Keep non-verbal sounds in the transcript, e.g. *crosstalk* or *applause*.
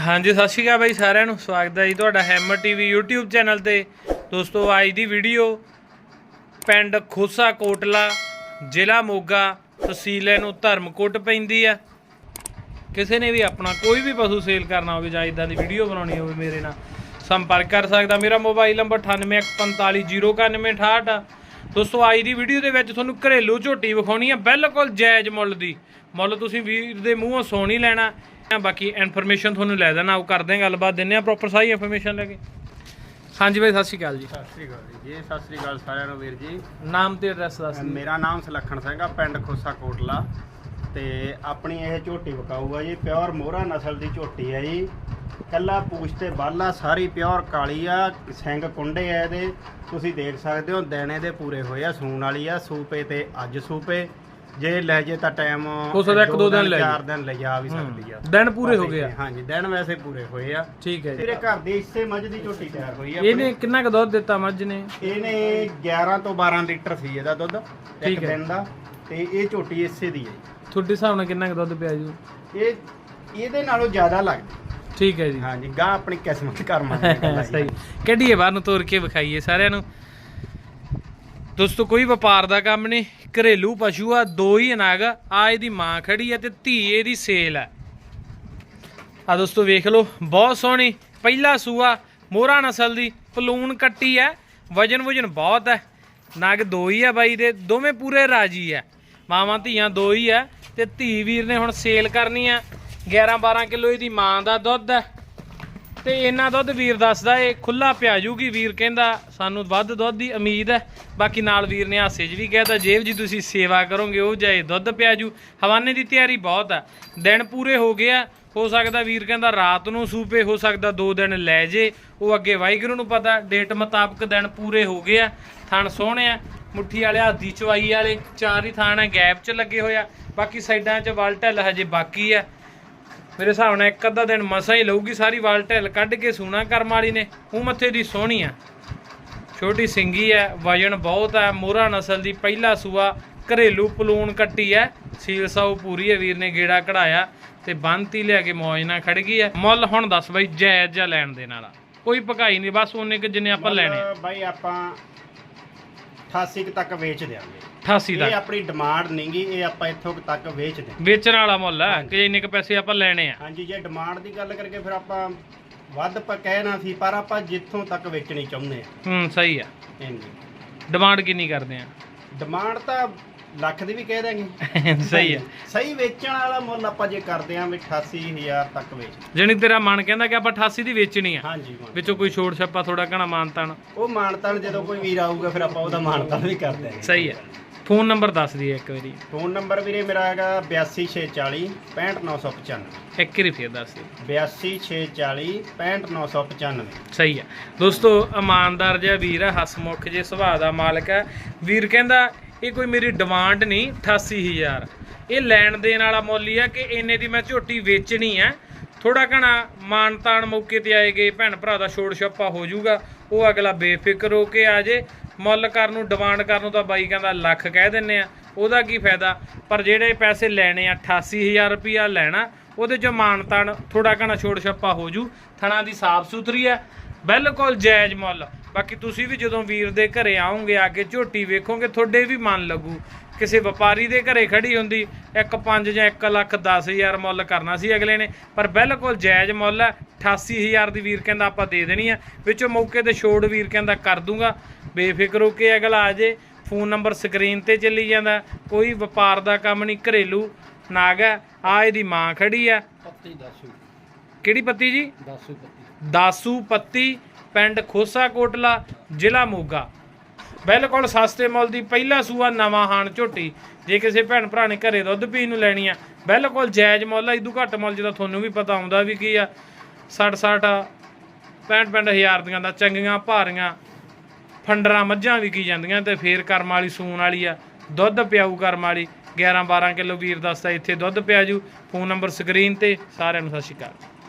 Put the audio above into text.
ਹਾਂਜੀ, ਸਤਿ ਸ਼੍ਰੀ ਅਕਾਲ ਬਾਈ ਸਾਰਿਆਂ ਨੂੰ। ਸਵਾਗਤ ਹੈ ਜੀ ਤੁਹਾਡਾ ਹੈਮਰ ਟੀਵੀ YouTube ਚੈਨਲ ਤੇ। ਦੋਸਤੋ, ਅੱਜ ਦੀ ਵੀਡੀਓ ਪਿੰਡ ਖੋਸਾ ਕੋਟਲਾ, ਜ਼ਿਲ੍ਹਾ ਮੋਗਾ, ਤਹਿਸੀਲ ਨੂੰ ਧਰਮਕੋਟ ਪੈਂਦੀ ਆ। ਕਿਸੇ ਨੇ ਵੀ ਆਪਣਾ ਕੋਈ ਵੀ ਪਸ਼ੂ ਸੇਲ ਕਰਨਾ ਹੋਵੇ ਜਾਂ ਇਦਾਂ ਦੀ ਵੀਡੀਓ ਬਣਾਉਣੀ ਹੋਵੇ ਮੇਰੇ ਨਾਲ, ਸੰਪਰਕ ਕਰ ਸਕਦਾ। ਮੇਰਾ ਮੋਬਾਈਲ ਨੰਬਰ 9814509868 ਦੋਸਤੋ, ਅੱਜ ਦੀ ਵੀਡੀਓ ਦੇ ਵਿੱਚ ਤੁਹਾਨੂੰ ਘਰੇਲੂ ਝੋਟੀ ਵਿਖਾਉਣੀ ਆ। ਬਿਲਕੁਲ ਜਾਇਜ਼ ਮੁੱਲ ਦੀ। ਮੁੱਲ ਤੁਸੀਂ ਵੀਰ ਦੇ ਮੂੰਹੋਂ ਸੋਣੀ ਲੈਣਾ। ਬਾਕੀ ਇਨਫੋਰਮੇਸ਼ਨ ਤੁਹਾਨੂੰ ਲੈ ਦੇਣਾ ਉਹ ਕਰਦੇ ਹਾਂ ਗੱਲਬਾਤ ਦਿੰਨੇ ਆ ਪ੍ਰੋਪਰ ਸਾਰੀ ਇਨਫੋਰਮੇਸ਼ਨ ਲੈ ਕੇ। ਹਾਂਜੀ ਬਾਈ ਸਤਿ ਸ਼੍ਰੀ ਅਕਾਲ ਜੀ। ਸਤਿ ਸ੍ਰੀ ਅਕਾਲ ਜੀ। ਜੀ ਸਤਿ ਸ੍ਰੀ ਅਕਾਲ ਸਾਰਿਆਂ ਨੂੰ ਵੀਰ ਜੀ। ਨਾਮ ਤੇ ਐਡਰੈਸ ਦੱਸ ਦਿਓ। ਮੇਰਾ ਨਾਮ ਸੁਲੱਖਣ ਸਿੰਘ ਆ ਪਿੰਡ ਖੋਸਾ ਕੋਟਲਾ। ਤੇ ਆਪਣੀ ਇਹ ਝੋਟੀ ਵਿਕਾਊ ਆ ਜੀ ਪਿਓਰ ਮੋਹਰਾ ਨਸਲ ਦੀ ਝੋਟੀ ਆ ਜੀ। ਕੱਲਾ ਪੂਛ ਤੇ ਬਾਲਾ ਸਾਰੀ ਪਿਓਰ ਕਾਲੀ ਆ ਸਿੰਘ ਕੁੰਡੇ ਆ ਇਹਦੇ। ਤੁਸੀਂ ਦੇਖ ਸਕਦੇ ਹੋ ਦਿਨ ਇਹਦੇ ਪੂਰੇ ਹੋਏ ਆ ਸੂਣ ਵਾਲੀ ਆ ਸੂਪੇ ਤੇ ਅੱਜ ਸੂਪੇ। ਜੇ ਲੈ ਜੇ ਤਾਂ ਟਾਈਮ ਹੋ ਸਕਦਾ ਇੱਕ ਦੋ ਦਿਨ ਲੈ ਚਾਰ ਦਿਨ ਲੈ ਜਾ ਵੀ ਸਕਦੀ ਆ। ਦਿਨ ਪੂਰੇ ਹੋ ਗਏ ਆ। ਹਾਂਜੀ ਦਿਨ ਵੈਸੇ ਪੂਰੇ ਹੋਏ ਆ। ਠੀਕ ਹੈ ਜੀ। ਤੇਰੇ ਘਰ ਦੀ ਇਸੇ ਮੱਝ ਦੀ ਝੋਟੀ ਤਿਆਰ ਹੋਈ ਆ ਇਹਨੇ ਕਿੰਨਾ ਕੁ ਦੁੱਧ ਦਿੱਤਾ ਮੱਝ ਨੇ? ਇਹਨੇ 11 ਤੋਂ 12 ਲੀਟਰ ਸੀ ਇਹਦਾ ਦੁੱਧ ਠੀਕ ਇੱਕ ਹੈ। ਦਿਨ ਦਾ। ਤੇ ਇਹ ਝੋਟੀ ਇਸੇ ਦੀ ਹੈ। ਤੁਹਾਡੇ ਹਿਸਾਬ ਨਾਲ ਕਿੰਨਾ ਕੁ ਦੁੱਧ ਪਿਆ ਜੀ? ਇਹ ਇਹਦੇ ਨਾਲੋਂ ਜ਼ਿਆਦਾ ਲੱਗਦੀ। ਠੀਕ ਹੈ ਜੀ। ਹਾਂਜੀ ਗਾਂ ਆਪਣੀ ਕਿਸਮਤ ਕਰਮਾਂ ਦੀ *laughs* ਗੱਲ ਆ ਜੀ। ਸਹੀ। ਕੱਢੀਏ ਬਾਹਰ ਨੂੰ ਤੋਰ ਕੇ ਵਿਖਾਈਏ ਸਾਰਿਆਂ ਨੂੰ। ਦੋਸਤੋ, ਕੋਈ ਵਪਾਰ ਦਾ ਕੰਮ ਨਹੀਂ। ਘਰੇਲੂ ਪਸ਼ੂ ਆ, ਦੋ ਹੀ ਅਨਾਗ ਆ। ਇਹਦੀ ਮਾਂ ਖੜੀ ਆ ਤੇ ਧੀ ਇਹਦੀ ਸੇਲ ਆ। ਆ ਦੋਸਤੋ, ਵੇਖ ਲਓ, ਬਹੁਤ ਸੋਹਣੀ। ਪਹਿਲਾ ਸੂਆ ਮੋਹਰਾ ਨਸਲ ਦੀ, ਪਲੂਣ ਕੱਟੀ ਆ ਵਜਨ ਵਜਨ ਬਹੁਤ ਹੈ ਨਗ ਦੋ ਹੀ ਆ ਬਾਈ ਦੇ, ਦੋਵੇਂ ਪੂਰੇ ਰਾਜੀ ਆ। ਮਾਵਾਂ ਧੀਆਂ ਦੋ ਹੀ ਆ ਤੇ ਧੀ ਵੀਰ ਨੇ ਹੁਣ ਸੇਲ ਕਰਨੀ ਆ। 11 12 ਕਿਲੋ ਇਹਦੀ ਮਾਂ ਦਾ ਦੁੱਧ ਹੈ ਤੇ ਇੰਨਾ ਦੁੱਧ ਵੀਰ ਦੱਸਦਾ ਏ ਖੁੱਲਾ ਪਿਆ ਜੂਗੀ ਵੀਰ ਕਹਿੰਦਾ, ਸਾਨੂੰ ਵੱਧ ਦੁੱਧ ਦੀ ਉਮੀਦ ਹੈ। ਬਾਕੀ ਨਾਲ ਵੀਰ ਨੇ ਹਾਸੇ 'ਚ ਵੀ ਕਹਿਤਾ ਜੇਬ ਜੀ ਤੁਸੀਂ ਸੇਵਾ ਕਰੋਗੇ, ਉਹ ਜਾਏ ਦੁੱਧ ਪਿਆ ਜੂ। ਹਵਾਨੇ ਦੀ ਤਿਆਰੀ ਬਹੁਤ ਆ। ਦਿਨ ਪੂਰੇ ਹੋ ਗਏ ਆ। ਹੋ ਸਕਦਾ ਵੀਰ ਕਹਿੰਦਾ ਰਾਤ ਨੂੰ ਸੂਪੇ, ਹੋ ਸਕਦਾ ਦੋ ਦਿਨ ਲੈ ਜੇ। ਉਹ ਅੱਗੇ ਵਾਹਿਗੁਰੂ ਨੂੰ ਪਤਾ, ਡੇਟ ਮੁਤਾਬਕ ਦਿਨ ਪੂਰੇ ਹੋ ਗਏ ਆ। ਥਣ ਸੋਹਣੇ ਆ। ਮੁੱਠੀ ਵਾਲੇ ਹਾਦੀ ਚਵਾਈ ਵਾਲੇ ਚਾਰ ਹੀ ਥਾਣ ਆ, ਗੈਪ 'ਚ ਲੱਗੇ ਹੋਇਆ ਬਾਕੀ ਸਾਈਡਾਂ 'ਚ ਵਲ ਢਿੱਲ ਹਜੇ ਬਾਕੀ ਆ। ਮੇਰੇ ਹਿਸਾਬ ਨਾਲ ਇੱਕ ਅੱਧਾ ਦਿਨ ਮਸਾਂ ਹੀ ਲਊਗੀ ਸਾਰੀ ਵਾਲ ਢਿੱਲ ਕੱਢ ਕੇ ਸੂਣਾ ਕਰਮ ਵਾਲੀ ਨੇ। ਉਹ ਮੱਥੇ ਦੀ ਸੋਹਣੀ ਆ। ਛੋਟੀ ਸਿੰਗੀ ਹੈ ਵਜਨ ਬਹੁਤ ਹੈ ਮੋਹਰਾ ਨਸਲ ਦੀ ਪਹਿਲਾ ਸੂਆ ਘਰੇਲੂ ਪਲੂਣ ਕੱਟੀ ਹੈ ਸੀਲ ਸਾਉ ਪੂਰੀ ਹੈ ਵੀਰ ਨੇ ਗੇੜਾ ਕਢਾਇਆ ਤੇ ਬੰਨਤੀ ਲਿਆ ਕੇ ਮੌਜ ਨਾਲ ਖੜ ਗਈ ਹੈ ਮੁੱਲ ਹੁਣ ਦੱਸ ਬਈ ਜਾਇਜ਼ ਜਾਂ ਲੈਣ ਦੇ ਨਾਲ ਕੋਈ ਭਕਾਈ ਨਹੀਂ ਬਸ ਉਹਨੇ ਕਿ ਜਿੰਨੇ ਆਪਾਂ ਲੈਣੇ। ਬਾਈ ਆਪਾਂ 88 ਕੁ ਤੱਕ ਵੇਚ ਦਿਆਂਗੇ। 88 ਇਹ ਦਾ ਆਪਣੀ ਡਿਮਾਂਡ ਨਹੀਂਗੀ ਇਹ ਆਪਾਂ ਇੱਥੋਂ ਕੁ ਤੱਕ ਵੇਚ ਦੇ ਵੇਚਣ ਵਾਲਾ ਮੁੱਲ ਹੈ ਹਾਂਜੀ। ਕਿ ਇੰਨੇ ਕ ਪੈਸੇ ਆਪਾਂ ਲੈਣੇ ਆ? ਹਾਂਜੀ ਜੇ ਡਿਮਾਂਡ ਦੀ ਗੱਲ ਕਰਕੇ ਫਿਰ ਆਪਾਂ ਵੱਧ ਆਪਾਂ ਕਹਿਣਾ ਸੀ ਪਰ ਆਪਾਂ ਜਿੱਥੋਂ ਤੱਕ ਵੇਚਣੀ ਚਾਹੁੰਦੇ ਆ। ਹੂੰ ਸਹੀ ਆ। ਇੰਨੀ ਡਿਮਾਂਡ ਕਿੰਨੀ ਕਰਦੇ ਆ? ਡਿਮਾਂਡ ਤਾਂ ਲੱਖ ਦੀ ਵੀ ਕਹਿ ਦਾਂਗੇ *laughs* ਸਹੀ ਆ। ਸਹੀ ਵੇਚਣ ਵਾਲਾ ਮੁੱਲ ਆਪਾਂ ਜੇ ਕਰਦੇ ਆਂ ਵੀ 88000 ਤੱਕ ਵੇਚ ਜਣੀ ਤੇਰਾ ਮਨ ਕਹਿੰਦਾ ਕਿ ਆਪਾਂ 88 ਦੀ ਵੇਚਣੀ ਆ। ਹਾਂਜੀ। ਵਿੱਚੋਂ ਕੋਈ ਛੋੜ ਛੱਪਾ ਥੋੜਾ ਘਣਾ ਮਾਨਤਾਨ ਉਹ ਮਾਨਤਾਨ ਜਦੋਂ ਕੋਈ ਵੀਰ ਆਊਗਾ ਫਿਰ ਆਪਾਂ ਉਹਦਾ ਮਾਨਤਾਨ ਵੀ ਕਰ ਦਿਆਂਗੇ। ਸਹੀ ਹੈ ਫੋਨ ਨੰਬਰ ਦੱਸ ਦਈਏ ਇੱਕ ਵਾਰੀ। ਫੋਨ ਨੰਬਰ ਵੀਰੇ ਮੇਰਾ ਹੈਗਾ 82640 65995 ਇੱਕ ਵਾਰੀ ਫੇਰ ਦੱਸ ਦਿਓ। 82640 65995 ਸਹੀ ਹੈ ਦੋਸਤੋ ਇਮਾਨਦਾਰ ਜਿਹਾ ਵੀਰ ਹੈ ਹਸਮੁਖ ਜੇ ਸੁਭਾਅ ਦਾ ਮਾਲਕ ਹੈ ਵੀਰ ਕਹਿੰਦਾ ਇਹ ਕੋਈ ਮੇਰੀ ਡਿਮਾਂਡ ਨਹੀਂ 88000 ਇਹ ਲੈਣ ਦੇਣ ਵਾਲਾ ਮੁੱਲ ਹੀ ਆ ਕਿ ਇੰਨੇ ਦੀ ਮੈਂ ਝੋਟੀ ਵੇਚਣੀ ਹੈ ਥੋੜਾ ਘਣਾ ਮਾਨਤਾਨ ਮੌਕੇ ਤੇ ਆਏਗੇ ਭੈਣ ਭਰਾ ਦਾ ਛੋੜ ਛੱਪਾ ਹੋ ਜਾਊਗਾ। ਉਹ ਅਗਲਾ ਬੇਫਿਕਰ ਹੋ ਕੇ ਆ ਜੇ। ਮੁੱਲ ਕਰਨ ਨੂੰ ਡਿਮਾਂਡ ਕਰਨ ਨੂੰ ਤਾਂ ਬਾਈ ਕਹਿੰਦਾ ਲੱਖ ਕਹਿ ਦਿੰਨੇ ਆ। ਉਹਦਾ ਕੀ ਫਾਇਦਾ? ਪਰ ਜਿਹੜੇ ਪੈਸੇ ਲੈਣੇ ਆ 88000 ਰੁਪਿਆ ਲੈਣਾ, ਉਹਦੇ ਚ ਮਾਨਤਾਨ ਥੋੜਾ ਘਣਾ ਛੋੜ ਛੱਪਾ ਹੋ ਜੂ। ਥਣਾ ਦੀ ਸਾਫ਼ ਸੁਥਰੀ ਹੈ ਬਿਲਕੁਲ ਜਾਇਜ਼ ਮੁੱਲ। ਬਾਕੀ ਤੁਸੀਂ ਵੀ ਜਦੋਂ ਵੀਰ ਦੇ ਘਰੇ ਆਓਗੇ ਆ ਕੇ ਝੋਟੀ ਵੇਖੋਗੇ ਤੁਹਾਡੇ ਵੀ ਮਨ ਲੱਗੂ। ਕਿਸੇ ਵਪਾਰੀ ਦੇ ਘਰੇ ਖੜੀ ਹੁੰਦੀ ਇੱਕ 5 ਜਾਂ 1 ਲੱਖ 10000 ਮੁੱਲ ਕਰਨਾ ਸੀ ਅਗਲੇ ਨੇ ਪਰ ਬਿਲਕੁਲ ਜਾਇਜ਼ ਮੁੱਲ ਹੈ 88000 ਦੀ ਵੀਰ ਕਹਿੰਦਾ ਆਪਾਂ ਦੇ ਦੇਣੀ ਆ। ਵਿੱਚੋਂ ਮੌਕੇ ਤੇ ਛੋੜ ਵੀਰ ਕਹਿੰਦਾ ਕਰ ਦੂੰਗਾ। ਬੇਫਿਕਰ ਹੋ ਕੇ ਅਗਲਾ ਆ ਜੇ ਫੋਨ ਨੰਬਰ ਸਕਰੀਨ ਤੇ ਚੱਲੀ ਜਾਂਦਾ ਕੋਈ ਵਪਾਰ ਦਾ ਕੰਮ ਨਹੀਂ ਘਰੇਲੂ ਨਾਗ ਹੈ ਆ ਇਹਦੀ ਮਾਂ ਖੜੀ ਆ ਪੱਤੀ ਦੱਸੂ। ਕਿਹੜੀ ਪੱਤੀ ਜੀ? ਦੱਸੂ ਪੱਤੀ। ਦਾਸੂ ਪੱਤੀ। ਪਿੰਡ ਖੋਸਾ ਕੋਟਲਾ, ਜ਼ਿਲ੍ਹਾ ਮੋਗਾ। ਬਿਲਕੁਲ ਸਸਤੇ ਮੁੱਲ ਦੀ ਪਹਿਲਾ ਸੂਆ ਨਵਾਂ ਹਾਨ ਝੋਟੀ। ਜੇ ਕਿਸੇ ਭੈਣ ਭਰਾ ਨੇ ਘਰੇ ਦੁੱਧ ਪੀਣ ਨੂੰ ਲੈਣੀ ਆ, ਬਿਲਕੁਲ ਜਾਇਜ਼ ਮੁੱਲ ਆ, ਇਦੂ ਘੱਟ ਮੁੱਲ ਜਿਹਦਾ ਤੁਹਾਨੂੰ ਵੀ ਪਤਾ ਆਉਂਦਾ ਵੀ ਕੀ ਆ। 60 60 65 65 ਹਜ਼ਾਰ ਦੀਆਂ ਦਾ ਚੰਗੀਆਂ ਭਾਰੀਆਂ ਫੰਡਰਾਂ, ਮੱਝਾਂ ਵਿਕੀ ਜਾਂਦੀਆਂ ਤੇ ਫੇਰ ਕਰਮ ਵਾਲੀ, ਸੂਣ ਵਾਲੀ ਆ। ਦੁੱਧ ਪਿਆਊ ਕਰਮ ਵਾਲੀ 11 12 ਕਿਲੋ ਵੀਰ ਦੱਸਦਾ ਇੱਥੇ ਦੁੱਧ ਪਿਆ ਜੂ ਫੋਨ ਨੰਬਰ ਸਕਰੀਨ ਤੇ, ਸਾਰਿਆਂ ਨੂੰ ਸਤਿ ਸ਼੍ਰੀ ਅਕਾਲ।